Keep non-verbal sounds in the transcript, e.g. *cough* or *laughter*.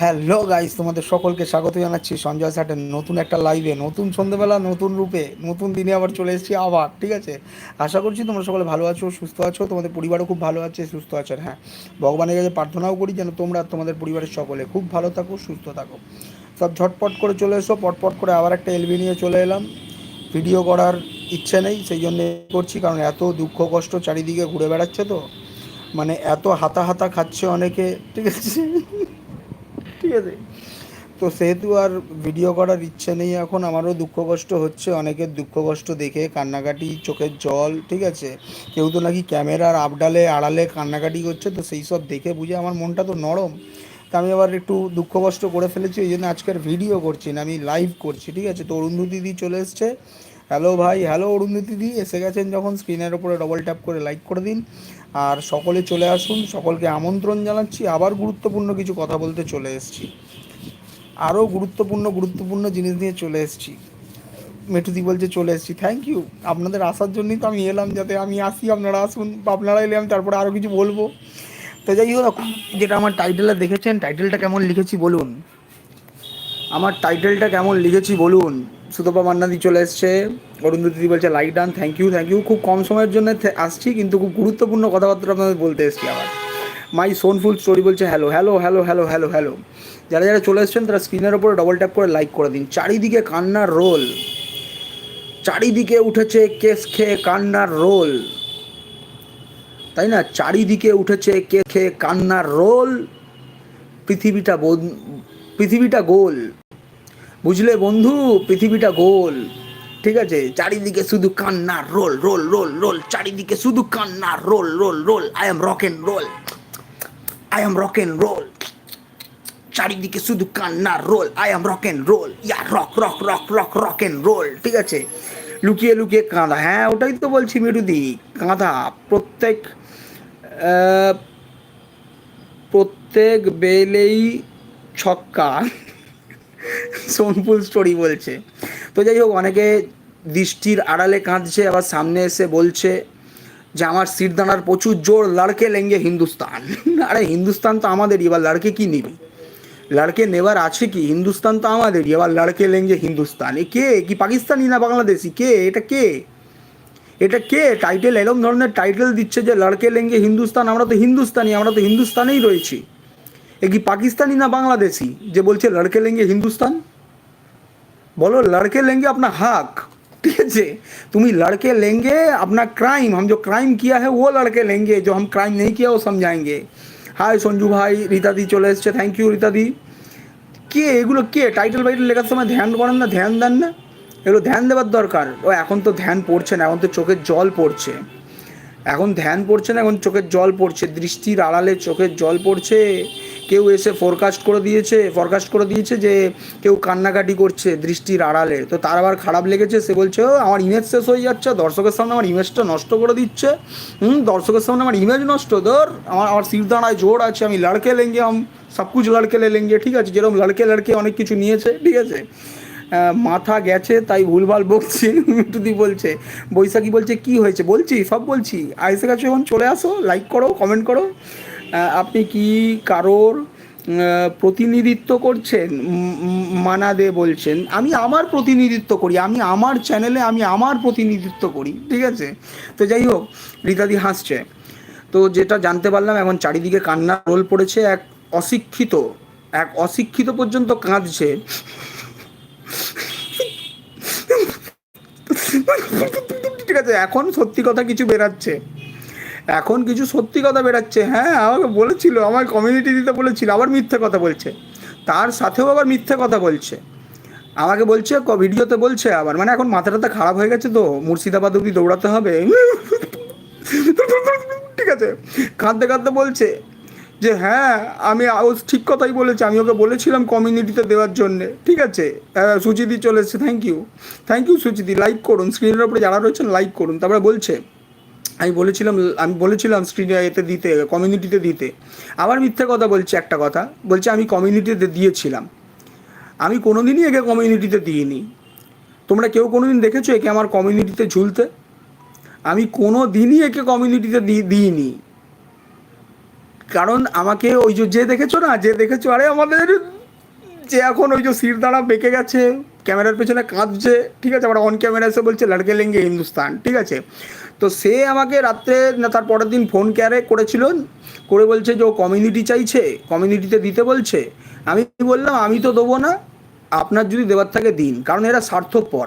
Hello guys, তোমাদের সকলকে স্বাগত জানাচ্ছি। সঞ্জয় স্যাটের নতুন একটা লাইভে নতুন সন্ধ্যেবেলা নতুন রূপে, নতুন দিনে আবার চলে এসেছি আবার, ঠিক আছে? আশা করছি তোমরা সকলে ভালো আছো, সুস্থ আছো, তোমাদের পরিবারও খুব ভালো আছে, সুস্থ আছে হ্যাঁ। ভগবানের কাছে প্রার্থনাও করি যেন তোমরা তোমাদের পরিবারের সকলে খুব ভালো থাকো, সুস্থ থাকো। সব ঝটপট করে চলে এসো, পটপট করে আবার একটা এলবি নিয়ে চলে এলাম। ভিডিও করার ইচ্ছে নেই, সেই জন্য করছি, কারণ এত দুঃখ কষ্ট চারিদিকে ঘুরে বেড়াচ্ছে তো। মানে এত হাতা হাতা খাচ্ছে অনেকে, ঠিক আছে? ঠিক আছে। তো সেহেতু আর ভিডিও করার ইচ্ছে নেই এখন, আমারও দুঃখ কষ্ট হচ্ছে, অনেকের দুঃখ কষ্ট দেখে কান্নাকাটি, চোখের জল, ঠিক আছে? কেউ তো নাকি ক্যামেরার আপডালে আড়ালে কান্নাকাটি করছে, তো সেই সব দেখে বুঝে আমার মনটা তো নরম। তা আমি আবার একটু দুঃখ কষ্ট করে ফেলেছি, ওই জন্য আজকের ভিডিও করছি না, আমি লাইভ করছি, ঠিক আছে? তো অরুন্ধু দিদি চলে এসছে। হ্যালো ভাই হ্যালো অরুন্ধু দিদি, এসে গেছেন যখন স্ক্রিনের ওপরে ডবল ট্যাপ করে লাইক করে দিন। আর সকলে চলে আসুন, সকলকে আমন্ত্রণ জানাচ্ছি। আবার গুরুত্বপূর্ণ কিছু কথা বলতে চলে এসেছি। আরও গুরুত্বপূর্ণ গুরুত্বপূর্ণ জিনিস নিয়ে চলে এসেছি। মেটুদি বলছে, চলে এসেছি। থ্যাংক ইউ আপনাদের আসার জন্যই তো আমি এলাম, যাতে আমি আসি, আপনারা আসুন বা আপনারা এলে আমি তারপরে আরও কিছু বলব। তো যাই হোক, যেটা আমার টাইটেলে দেখেছেন টাইটেলটা কেমন লিখেছি বলুন। আমার টাইটেলটা কেমন লিখেছি বলুন। সুতপা মান্নাদি চলে এসছে। দিদি বলছে like done thank you thank you খুব কম সময়ের জন্য আসছি, কিন্তু খুব গুরুত্বপূর্ণ কথাবার্তা আপনাদের বলতে এসছি আবার। মাই সোনফুল স্টোরি বলছে hello hello hello hello hello hello যারা যারা চলে এসছেন, তারা স্ক্রিনের ওপরে ডবল ট্যাপ করে লাইক করে দিন। চারিদিকে কান্নার রোল। চারিদিকে উঠেছে কেস খেয়ে কান্নার রোল। তাই না? চারিদিকে উঠেছে কে খেয়ে কান্নার রোল। পৃথিবীটা পৃথিবীটা গোল। বুঝলে বন্ধু? পৃথিবীটা গোল। ঠিক আছে? চারিদিকে শুধু কান্না, রোল রোল রোল রোল। চারিদিকে শুধু কান্না, roll roll roll. I am rock and roll I am rock and roll চারিদিকে শুধু কান্না, roll. I am rock and roll yeah rock rock rock rock rock and roll ঠিক আছে? লুকিয়ে লুকিয়ে কাঁদা। হ্যাঁ ওটাই তো বলছি মেরুদি। কাঁদা। প্রত্যেক প্রত্যেক বেলেই ছক্কা। সোনফুল স্টোরি বলছে। তো যাই হোক, অনেকে দৃষ্টির আড়ালে কাঁদছে, আবার সামনে এসে বলছে যে, আমার সিরদানার প্রচুর জোর, লড়কে লেঙ্গে হিন্দুস্তান। *laughs* আরে, হিন্দুস্তান তো আমাদেরই, এবার লড়কে কি নিবি? লড়কে নেবার আছে কি? হিন্দুস্তান তো আমাদেরই, এবার লড়কে লেঙ্গে হিন্দুস্তান। এ কে? কি পাকিস্তানি না বাংলাদেশি? কে? এটা কে? এটা কে? টাইটেল এরকম ধরনের টাইটেল দিচ্ছে যে, লড়কে লেঙ্গে হিন্দুস্তান, আমরা তো হিন্দুস্তানি, আমরা তো হিন্দুস্তানেই রয়েছি। এ কি পাকিস্তানি না বাংলাদেশি যে বলছে লড়কে লেঙ্গে হিন্দুস্তান বলো लड़के लेंगे अपना हक ठीक है तुम्हें लड़के लेंगे अपना क्राइम हम जो क्राइम किया है वो लड़के लेंगे जो हम क्राइम नहीं किया वो समझाएंगे হাই সঞ্জু ভাই রীতাদি চলে এসছে থ্যাংক ইউ রীতাদি কে এগুলো কে টাইটেল ফাইটেল লেখার সময় ধ্যান করেন না ধ্যান দেন না এগুলো ধ্যান দেওয়ার দরকার ও এখন তো ধ্যান পড়ছে না এখন তো চোখের জল পড়ছে এখন ধ্যান পড়ছে না এখন চোখের জল পড়ছে দৃষ্টির আড়ালে চোখের জল পড়ছে কেউ এসে ফোরকাস্ট করে দিয়েছে ফরকাস্ট করে দিয়েছে যে কেউ কান্নাকাটি করছে দৃষ্টির আড়ালে। তো তার আবার খারাপ লেগেছে, সে বলছে, ও, আমার ইমেজ শেষ হয়ে যাচ্ছে, দর্শকের সামনে আমার ইমেজটা নষ্ট করে দিচ্ছে। হুম, দর্শকের সামনে আমার ইমেজ নষ্ট, ধর, আমার আমার সিরদানায় জোর আছে, আমি লড়কে লেঙ্গে আম, সব কিছু লড়কে লে লেঙ্গে, ঠিক আছে, যেরকম লড়কে লড়কে অনেক কিছু নিয়েছে, ঠিক আছে। মাথা গেছে, তাই ভুলভাল বকছি, মিটুদি বলছে, বৈশাখী বলছে, কি হয়েছে? বলছি, সব বলছি। আইসে কাছে এখন চলে আসো লাইক করো কমেন্ট করো। আপনি কি কারোর প্রতিনিধিত্ব করছেন? মানাদে বলছেন। আমি আমার প্রতিনিধিত্ব করি। আমি আমার চ্যানেলে আমি আমার প্রতিনিধিত্ব করি। ঠিক আছে? তো যাই হোক, রীতাদি হাসছে। তো যেটা জানতে পারলাম, এখন চারিদিকে কান্না রোল পড়েছে। এক অশিক্ষিত এক অশিক্ষিত পর্যন্ত কাঁদছে। ঠিক আছে? এখন সত্যি কথা কিছু বেরাচ্ছে। এখন কিছু সত্যি কথা বেরাচ্ছে হ্যাঁ আমাকে বলেছিল আমার কমিউনিটি দিতে বলেছিল, আবার মিথ্যে কথা বলছে। তার সাথেও আবার মিথ্যে কথা বলছে। আমাকে বলছে ভিডিওতে বলছে আবার মানে এখন মাথাটা খারাপ হয়ে গেছে তো, মুর্শিদাবাদ অব্দি দৌড়াতে হবে। ঠিক আছে, কাঁদতে কাঁদতে বলছে যে হ্যাঁ আমি ও ঠিক কথাই বলেছে, আমি ওকে বলেছিলাম কমিউনিটিতে দেওয়ার জন্যে, ঠিক আছে? সুচিদি চলে এসছে থ্যাংক ইউ থ্যাংক ইউ সুচিদি লাইক করুন স্ক্রিনের উপরে যারা রয়েছেন লাইক করুন। তারপরে বলছে আমি বলেছিলাম আমি বলেছিলাম স্ক্রিনে এতে দিতে কমিউনিটিতে দিতে। আবার মিথ্যে কথা বলছে একটা কথা, বলছে আমি কমিউনিটিতে দিয়েছিলাম। আমি কোনো দিনই একে কমিউনিটিতে দিইনি। তোমরা কেউ কোনো দিন দেখেছ একে আমার কমিউনিটিতে ঝুলতে? আমি কোনো দিনই একে কমিউনিটিতে দিইনি। কারণ আমাকে ওই যে দেখেছ না, যে দেখেছ, আরে আমাদের যে এখন ওই যে সির দাঁড়া বেঁকে গেছে, ক্যামেরার পেছনে কাঁদছে, ঠিক আছে? আবার অন ক্যামেরা এসে বলছে, লড়কে লেঙ্গে হিন্দুস্তান ঠিক আছে? তো সে আমাকে রাত্রে, না, তার পরের দিন ফোন ক্যারে করেছিল, করে বলছে যে ও কমিউনিটি চাইছে কমিউনিটিতে দিতে বলছে। আমি বললাম, আমি তো দেবো না, আপনার যদি দেওয়ার থাকে দিন, কারণ এরা স্বার্থপর।